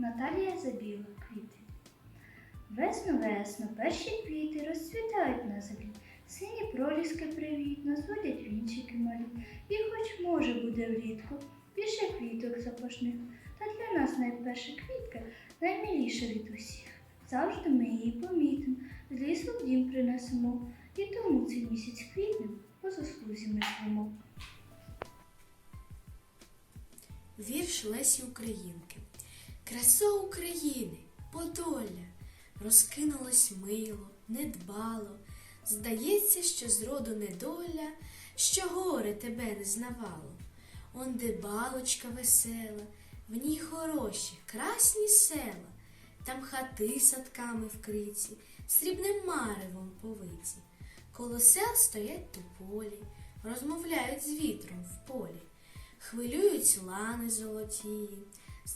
Наталія Забіла квіти. Весно, весно, перші квіти розцвітають на землі. Сині проліски привітно, зводять вінчики малі. І хоч може буде влітку, більше квіток запашних. Та для нас найперша квітка наймиліша від усіх. Завжди ми її помітимо, з лісу в дім принесемо. І тому цей місяць квітнем по заслузі ми живемо. Вірш Лесі Українки. Красо України, Подолля, розкинулось мило, недбало. Здається, що зроду недоля, що горе тебе не знавало. Он де балочка весела, в ній хороші, красні села, там хати садками вкриті, срібним маревом повиті. Коло сел стоять тополі, розмовляють з вітром в полі. Хвилюють лани золоті,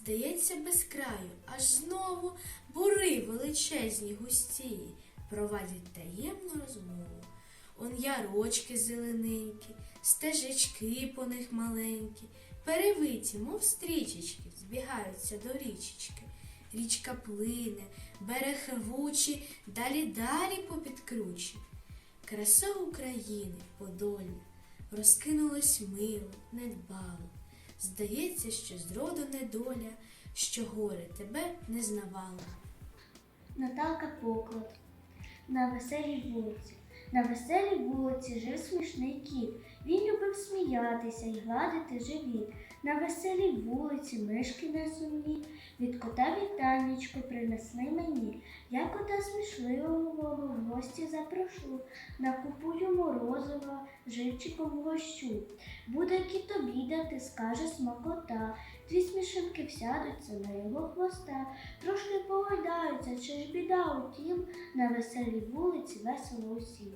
здається, без краю, аж знову бури величезні густі провадять таємну розмову. Он ярочки зелененькі, стежечки по них маленькі, перевиті, мов стрічечки, збігаються до річечки. Річка плине, берег рвучі, далі далі попід кручі. Краса України, Подолля, розкинулось мило, недбало. Здається, що зроду недоля, що горе тебе не знавало. Наталка Поклад. На веселій вулиці. На веселій вулиці жив смішний кіт. Він любив сміятися і гладити живіт. На веселій вулиці мишки. Від кота вітанечко принесли мені. Я кота смішливого в гості запрошу. Накупую морозива живчиком гощу. Буде кіт обідати, скаже смакота. Дві смішинки всядуться на його хвоста. Трошки погойдаються, чи ж біда утім, на веселій вулиці весело усім.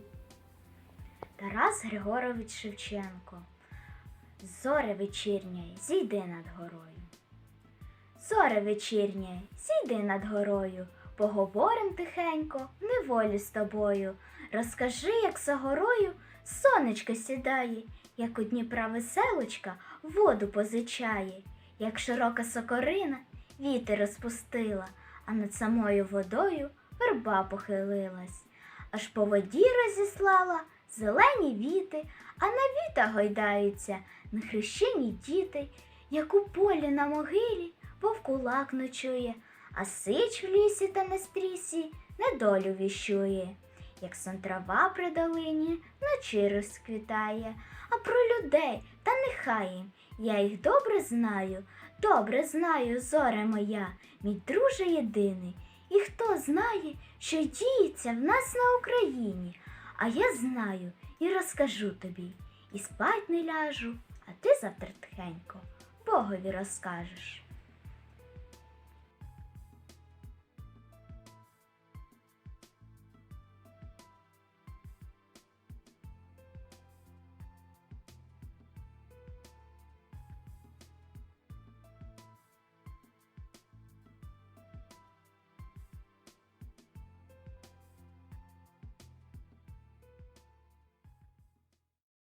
Тарас Григорович Шевченко. Зоре вечірнє, зійди над горою. Зоре вечірнє, зійди над горою, поговорим тихенько, неволі з тобою. Розкажи, як за горою сонечко сідає, як у Дніпра веселочка воду позичає, як широка сокорина вітер розпустила, а над самою водою верба похилилась, аж по воді розіслала зелені віти, а на вітах гойдаються нехрещені діти, як у полі на могилі вовкулак ночує, а сич в лісі та на стрісі недолю віщує, як сон трава при долині вночі розквітає, а про людей та нехай їм, я їх добре знаю, добре знаю, зоре моя, мій друже єдиний. І хто знає, що діється в нас на Україні, а я знаю і розкажу тобі, і спать не ляжу, а ти завтра тихенько Богові розкажеш.